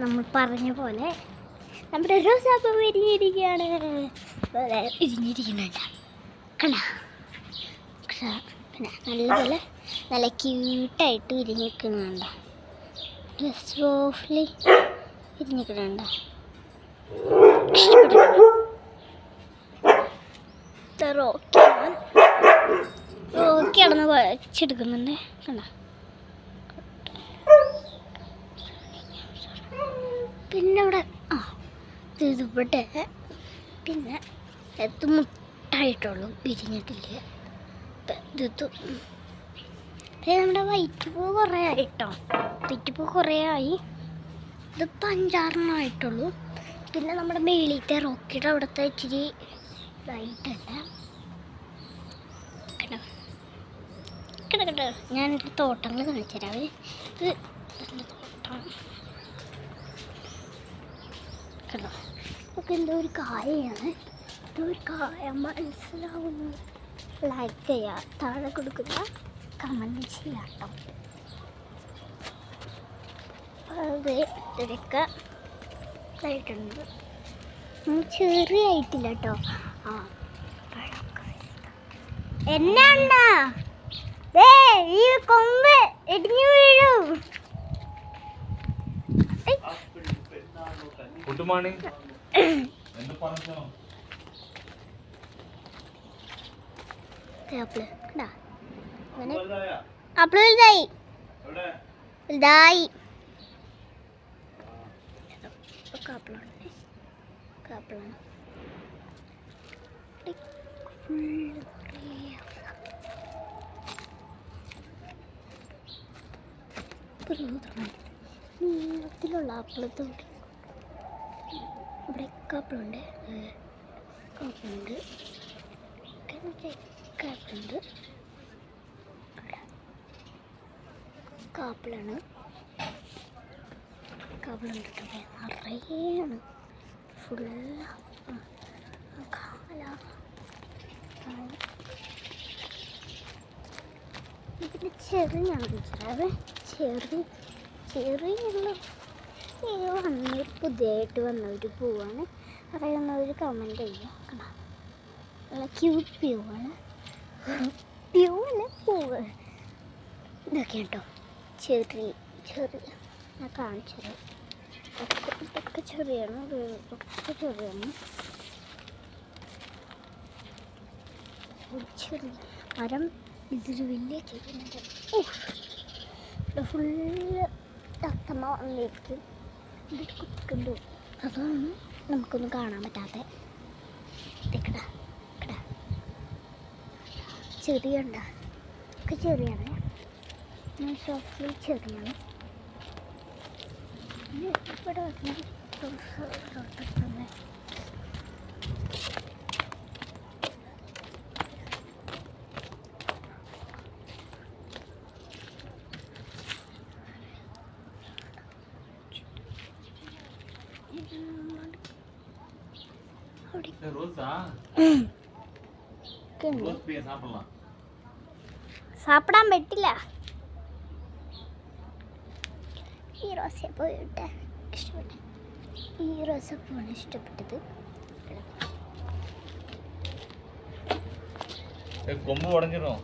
നമ്മൾ പറഞ്ഞ പോലെ നമ്മുടെ റോസാപ്പം വിരിഞ്ഞിരിക്കുകയാണ്. വളരെ വിരിഞ്ഞിരിക്കുന്നുണ്ട്. കണ്ട? പിന്നെ നല്ലപോലെ നല്ല ക്യൂട്ടായിട്ട് വിരിഞ്ഞിരിക്കുന്നുണ്ടോ. സോഫ്റ്റ്ലി വിരിഞ്ഞിരിക്കുന്നുണ്ടോ. ഇഷ്ടപ്പെട്ടു റോക്കി റോക്കി അടന്ന് വച്ചെടുക്കുന്നുണ്ട് കണ്ട? പിന്നെ അവിടെ ആ ഇത് ഇവിടെ പിന്നെ ഇത് മുട്ടായിട്ടുള്ളൂ പിരിഞ്ഞിട്ടില്ല. ഇത് ഇത് നമ്മുടെ വൈറ്റ് പൂ കുറേ ആയിട്ടോ. വൈറ്റ് പൂ കുറേ ആയി. ഇതിപ്പോൾ അഞ്ചാറെണ്ണമായിട്ടുള്ളൂ പിന്നെ നമ്മുടെ മേളിത്തെ റോക്കിയുടെ അവിടുത്തെ ഇച്ചിരി ഇതായിട്ടുണ്ട് കേട്ടോ കേട്ടോ കേട്ടോ ഞാനൊരു തോട്ടങ്ങൾ കാണിച്ചു തരാം ഇത് ഒക്കെ എന്തോ ഒരു കായയാണ്. എന്തോ ഒരു കായ. മനസ്സിലാവുന്നു. ലൈക്ക് ചെയ്യുക താഴെ കൊടുക്കുക കമന്റ് ചെയ്യാട്ടോ കേട്ടോ. അത് ഇതൊക്കെ ഇതായിട്ടുണ്ട് ചെറിയ ആയിട്ടില്ല കേട്ടോ. ആ എന്നാ ഈ കൊമ്പ് ഇടിഞ്ഞു വീഴും. ഫുള്ള് കുറേ നീളത്തിലുള്ള ആപ്പിളത്ത് ഇവിടെ കാപ്പിളുണ്ട് കാപ്പിളുണ്ട് കാപ്പിളുണ്ട് കാപ്പിളാണ് കാപ്പിളുണ്ട് കേട്ടോ. നിറയെയാണ് ഫുള്ള കാല. ഇതിന്റെ ചെറിയാണ് ചെറിയ ചെറിയ ചെറിയുള്ള വന്ന പുതിയതായിട്ട് ഒരു പൂവാണ്. അറിയുന്നവർ കമന്റ് ചെയ്യുക. കണ്ടോ? നല്ല ക്യൂട്ട് പ്യൂവാണ് പ്യൂവല്ല പൂവ്. ഇതൊക്കെ കേട്ടോ. ചെറി ചെറി ഞാൻ കാണിച്ചത് ഒക്കെ ഇതൊക്കെ ചെറിയാണ്. ഇതൊക്കെ ചെറിയാണ്. ചെറിയ മരം. ഇതൊരു വലിയ ചെറിയ മരം. ഫുള്ള് തത്തമ്മ വന്നിരിക്കും കുത്തിക്കൊണ്ട് പോകും അതാണ് നമുക്കൊന്നും കാണാൻ പറ്റാത്ത. ഇതേക്കടാ ഇക്കടാ ചെറിയണ്ട? ഒക്കെ ചെറിയാണ്. ഷോപ്പിൽ ചെറിയാണ്. ഇവിടെ വന്ന് സാപ്പിടാൻ പറ്റില്ല ഈ റോസപ്പൂ ഇട്ട് ഇഷ്ടപ്പെട്ടു ഈ റോസപ്പൂവാണ് ഇഷ്ടപ്പെട്ടത് ஏய், கொம்பு உடஞ்சிரும்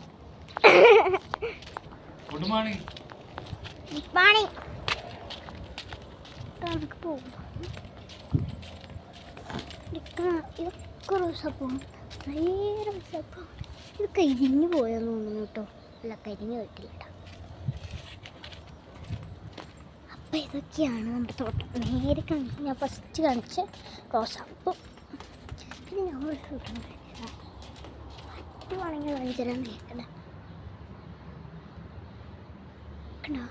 குட்டுமாணி പാണി നമുക്ക് പോകും ഇതൊക്കെ റോസപ്പൂ കുറേ റോസപ്പൂ ഇത് കരിഞ്ഞു പോയെന്ന് തോന്നുന്നു കേട്ടോ അല്ല കരിഞ്ഞു പോയിട്ടില്ല കേട്ടോ അപ്പം ഇതൊക്കെയാണ് നമ്മുടെ തോട്ടം നേരെ കാണിച്ച് ഞാൻ ഫസ്റ്റ് കാണിച്ച റോസാപ്പൂ പിന്നെ ഞാൻ ഒരു ഫ്രൂട്ടും പറ്റുവാണെങ്കിൽ നേരിടണം കണ്ടോ